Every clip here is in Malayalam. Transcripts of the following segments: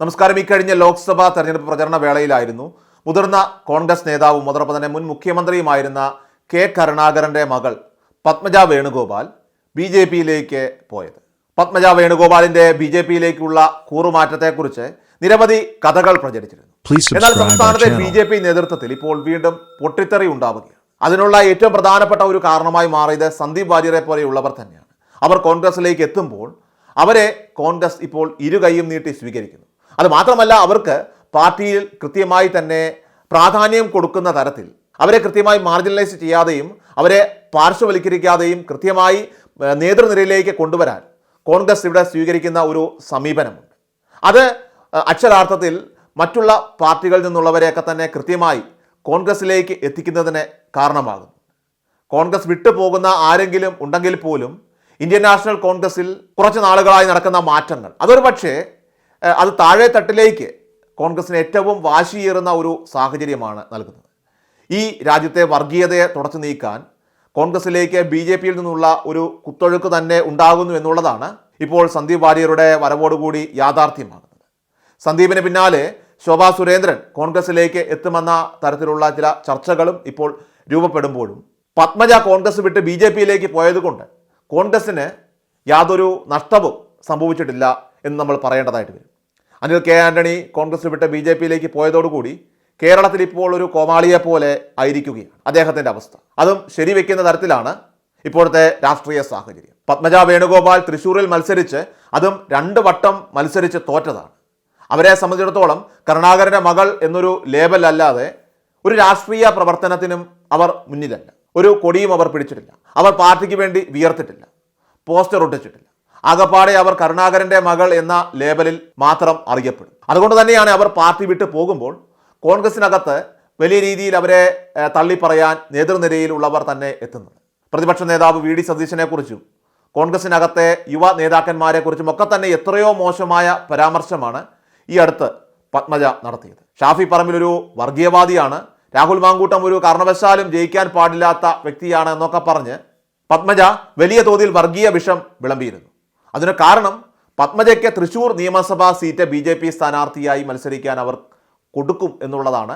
നമസ്കാരം. ഈ കഴിഞ്ഞ ലോക്സഭാ തെരഞ്ഞെടുപ്പ് പ്രചരണ വേളയിലായിരുന്നു മുതിർന്ന കോൺഗ്രസ് നേതാവും അതോടൊപ്പം തന്നെ മുൻ മുഖ്യമന്ത്രിയുമായിരുന്ന കെ കരുണാകരന്റെ മകൾ പത്മജ വേണുഗോപാൽ ബി ജെ പിയിലേക്ക് പോയത്. പത്മജ വേണുഗോപാലിന്റെ ബി ജെ പിയിലേക്കുള്ള കൂറുമാറ്റത്തെക്കുറിച്ച് നിരവധി കഥകൾ പ്രചരിച്ചിരുന്നു. എന്നാൽ സംസ്ഥാനത്തെ. ബി ജെ പി നേതൃത്വത്തിൽ ഇപ്പോൾ വീണ്ടും പൊട്ടിത്തെറി ഉണ്ടാവുകയാണ്. അതിനുള്ള ഏറ്റവും പ്രധാനപ്പെട്ട ഒരു കാരണമായി മാറിയത് സന്ദീപ് വാര്യരെ പോലെയുള്ളവർ തന്നെയാണ്. അവർ കോൺഗ്രസിലേക്ക് എത്തുമ്പോൾ അവരെ കോൺഗ്രസ് ഇപ്പോൾ ഇരുകൈയും നീട്ടി സ്വീകരിക്കുന്നു. അത് മാത്രമല്ല അവർക്ക് പാർട്ടിയിൽ കൃത്യമായി തന്നെ പ്രാധാന്യം കൊടുക്കുന്ന തരത്തിൽ അവരെ കൃത്യമായി മാർജിനലൈസ് ചെയ്യാതെയും അവരെ പാർശ്വവൽക്കരിക്കാതെയും കൃത്യമായി നേതൃനിരയിലേക്ക് കൊണ്ടുവരാൻ കോൺഗ്രസ് ഇവിടെ സ്വീകരിക്കുന്ന ഒരു സമീപനമുണ്ട്. അത് അക്ഷരാർത്ഥത്തിൽ മറ്റുള്ള പാർട്ടികളിൽ നിന്നുള്ളവരെയൊക്കെ തന്നെ കൃത്യമായി കോൺഗ്രസിലേക്ക് എത്തിക്കുന്നതിന് കാരണമാകും കോൺഗ്രസ് വിട്ടുപോകുന്ന ആരെങ്കിലും ഉണ്ടെങ്കിൽ പോലും ഇന്ത്യൻ നാഷണൽ കോൺഗ്രസിൽ കുറച്ച് നാളുകളായി നടക്കുന്ന മാറ്റങ്ങൾ അതൊരു പക്ഷേ അത് താഴെ തട്ടിലേക്ക് കോൺഗ്രസിന് ഏറ്റവും വാശിയേറുന്ന ഒരു സാഹചര്യമാണ് നൽകുന്നത്. ഈ രാജ്യത്തെ വർഗീയതയെ തുടച്ചു നീക്കാൻ കോൺഗ്രസിലേക്ക് ബി ജെ പിയിൽ നിന്നുള്ള ഒരു കുത്തൊഴുക്ക് തന്നെ ഉണ്ടാകുന്നു എന്നുള്ളതാണ് ഇപ്പോൾ സന്ദീപ് വാര്യരുടെ വരവോടുകൂടി യാഥാർത്ഥ്യമാകുന്നത്. സന്ദീപിന് പിന്നാലെ ശോഭാ സുരേന്ദ്രൻ കോൺഗ്രസിലേക്ക് എത്തുമെന്ന തരത്തിലുള്ള ചില ചർച്ചകളും ഇപ്പോൾ രൂപപ്പെടുമ്പോഴും പത്മജ കോൺഗ്രസ് വിട്ട് ബി ജെ പിയിലേക്ക് പോയതുകൊണ്ട് കോൺഗ്രസിന് യാതൊരു നഷ്ടവും സംഭവിച്ചിട്ടില്ല എന്ന് നമ്മൾ പറയേണ്ടതായിട്ട് വരും. അനിൽ കെ ആന്റണി കോൺഗ്രസ് വിട്ട് ബി ജെ പിയിലേക്ക് പോയതോടുകൂടി കേരളത്തിൽ ഇപ്പോൾ ഒരു കോമാളിയെ പോലെ ആയിരിക്കുകയാണ് അദ്ദേഹത്തിന്റെ അവസ്ഥ. അതും ശരിവെക്കുന്ന തരത്തിലാണ് ഇപ്പോഴത്തെ രാഷ്ട്രീയ സാഹചര്യം. പത്മജ വേണുഗോപാൽ തൃശ്ശൂരിൽ മത്സരിച്ച് അതും രണ്ട് വട്ടം മത്സരിച്ച് തോറ്റതാണ്. അവരെ സംബന്ധിച്ചിടത്തോളം കരുണാകരന്റെ മകൾ എന്നൊരു ലേബൽ അല്ലാതെ ഒരു രാഷ്ട്രീയ പ്രവർത്തനത്തിനും അവർ മുന്നിലല്ല. ഒരു കൊടിയും അവർ പിടിച്ചിട്ടില്ല. അവർ പാർട്ടിക്ക് വേണ്ടി വിയർത്തിട്ടില്ല. പോസ്റ്റർ ഒട്ടിച്ചിട്ടില്ല. ആകപ്പാടെ അവർ കരുണാകരന്റെ മകൾ എന്ന ലേബലിൽ മാത്രം അറിയപ്പെടും. അതുകൊണ്ട് തന്നെയാണ് അവർ പാർട്ടി വിട്ടു പോകുമ്പോൾ കോൺഗ്രസിനകത്ത് വലിയ രീതിയിൽ അവരെ തള്ളിപ്പറയാൻ നേതൃനിരയിലുള്ളവർ തന്നെ എത്തുന്നത്. പ്രതിപക്ഷ നേതാവ് വി ഡി സതീശനെക്കുറിച്ചും കോൺഗ്രസിനകത്തെ യുവ നേതാക്കന്മാരെ കുറിച്ചും ഒക്കെ തന്നെ എത്രയോ മോശമായ പരാമർശമാണ് ഈ അടുത്ത് പത്മജ നടത്തിയത്. ഷാഫി പറമ്പിൽ ഒരു വർഗീയവാദിയാണ്. രാഹുൽ മാങ്കൂട്ടം ഒരു കാരണവശാലും ജയിക്കാൻ പാടില്ലാത്ത വ്യക്തിയാണ് എന്നൊക്കെ പറഞ്ഞ് പത്മജ വലിയ തോതിൽ വർഗീയ വിഷം വിളമ്പിയിരുന്നു. അതിന് കാരണം പത്മജയ്ക്ക് തൃശൂർ നിയമസഭാ സീറ്റ് ബി ജെ പി സ്ഥാനാർത്ഥിയായി മത്സരിക്കാൻ അവർ കൊടുക്കും എന്നുള്ളതാണ്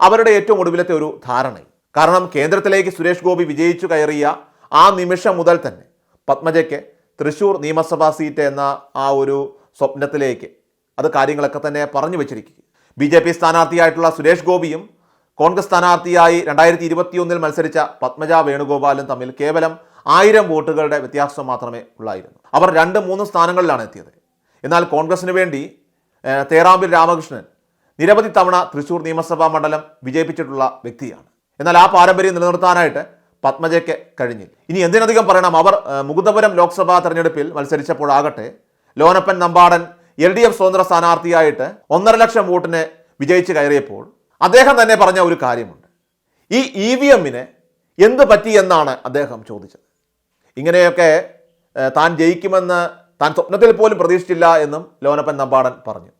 അവരുടെ ഏറ്റവും ഒടുവിലത്തെ ഒരു ധാരണ. കാരണം കേന്ദ്രത്തിലേക്ക് സുരേഷ് ഗോപി വിജയിച്ചു കയറിയ ആ നിമിഷം മുതൽ തന്നെ പത്മജയ്ക്ക് തൃശൂർ നിയമസഭാ സീറ്റ് എന്ന ആ ഒരു സ്വപ്നത്തിലേക്ക് അത് കാര്യങ്ങളൊക്കെ തന്നെ പറഞ്ഞു വെച്ചിരിക്കുക ബി ജെ പി സ്ഥാനാർത്ഥിയായിട്ടുള്ള സുരേഷ് ഗോപിയും കോൺഗ്രസ് സ്ഥാനാർത്ഥിയായി രണ്ടായിരത്തി ഇരുപത്തിയൊന്നിൽ മത്സരിച്ച പത്മജ വേണുഗോപാലും തമ്മിൽ കേവലം ആയിരം വോട്ടുകളുടെ വ്യത്യാസം മാത്രമേ ഉള്ളായിരുന്നു. അവർ രണ്ട് മൂന്ന് സ്ഥാനങ്ങളിലാണ് എത്തിയത്. എന്നാൽ കോൺഗ്രസിന് വേണ്ടി തേറാമ്പിൽ രാമകൃഷ്ണൻ നിരവധി തവണ തൃശൂർ നിയമസഭാ മണ്ഡലം വിജയിപ്പിച്ചിട്ടുള്ള വ്യക്തിയാണ്. എന്നാൽ ആ പാരമ്പര്യം നിലനിർത്താനായിട്ട് പത്മജയ്ക്ക് കഴിഞ്ഞില്ല. ഇനി എന്തിനധികം പറയണം? അവർ മുകുന്ദപുരം ലോക്സഭാ തെരഞ്ഞെടുപ്പിൽ മത്സരിച്ചപ്പോഴാകട്ടെ Lonappan Nambadan L D F സ്വതന്ത്ര സ്ഥാനാർത്ഥിയായിട്ട് ഒന്നര ലക്ഷം വോട്ടിന് വിജയിച്ച് കയറിയപ്പോൾ അദ്ദേഹം തന്നെ പറഞ്ഞ ഒരു കാര്യമുണ്ട്. ഈ ഇ വി എമ്മിന് എന്ത് പറ്റി എന്നാണ് അദ്ദേഹം ചോദിച്ചത്. ഇങ്ങനെയൊക്കെ താൻ ജയിക്കുമെന്ന് താൻ സ്വപ്നത്തിൽ പോലും പ്രതീക്ഷിച്ചില്ല എന്നും ലോനപ്പൻ നമ്പാടൻ പറഞ്ഞു.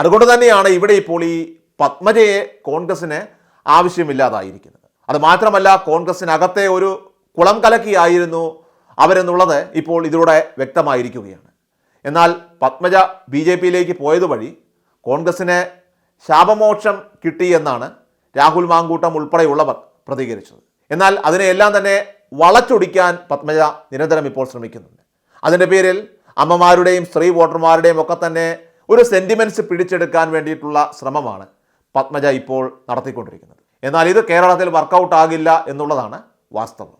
അതുകൊണ്ട് തന്നെയാണ് ഇവിടെ ഇപ്പോൾ ഈ പത്മജയെ കോൺഗ്രസ്സിന് ആവശ്യമില്ലാതായിരിക്കുന്നത്. അത് മാത്രമല്ല കോൺഗ്രസ്സിനകത്തെ ഒരു കുളം കലക്കിയായിരുന്നു അവരെന്നുള്ളത് ഇപ്പോൾ ഇതിലൂടെ വ്യക്തമായിരിക്കുകയാണ്. എന്നാൽ പത്മജ ബി ജെ പിയിലേക്ക് പോയത് വഴി കോൺഗ്രസിന് ശാപമോക്ഷം കിട്ടിയെന്നാണ് രാഹുൽ മാങ്കൂട്ടം ഉൾപ്പെടെയുള്ളവർ പ്രതികരിച്ചത്. എന്നാൽ അതിനെയെല്ലാം തന്നെ വളച്ചൊടിക്കാൻ പത്മജ നിരന്തരം ഇപ്പോൾ ശ്രമിക്കുന്നുണ്ട്. അതിന്റെ പേരിൽ അമ്മമാരുടെയും സ്ത്രീ വോട്ടർമാരുടെയും ഒക്കെ തന്നെ ഒരു സെന്റിമെന്റ്സ് പിടിച്ചെടുക്കാൻ വേണ്ടിയിട്ടുള്ള ശ്രമമാണ് പത്മജ ഇപ്പോൾ നടത്തിക്കൊണ്ടിരിക്കുന്നത്. എന്നാൽ ഇത് കേരളത്തിൽ വർക്കൗട്ട് ആകില്ല എന്നുള്ളതാണ് വാസ്തവം.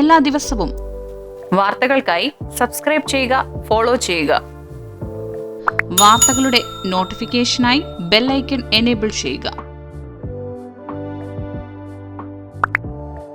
എല്ലാ ദിവസവും വാർത്തകൾക്കായി സബ്സ്ക്രൈബ് ചെയ്യുക ഫോളോ ചെയ്യുക. വാർത്തകളുടെ നോട്ടിഫിക്കേഷനായി ബെല്ലൈക്കൺ എനേബിൾ ചെയ്യുക.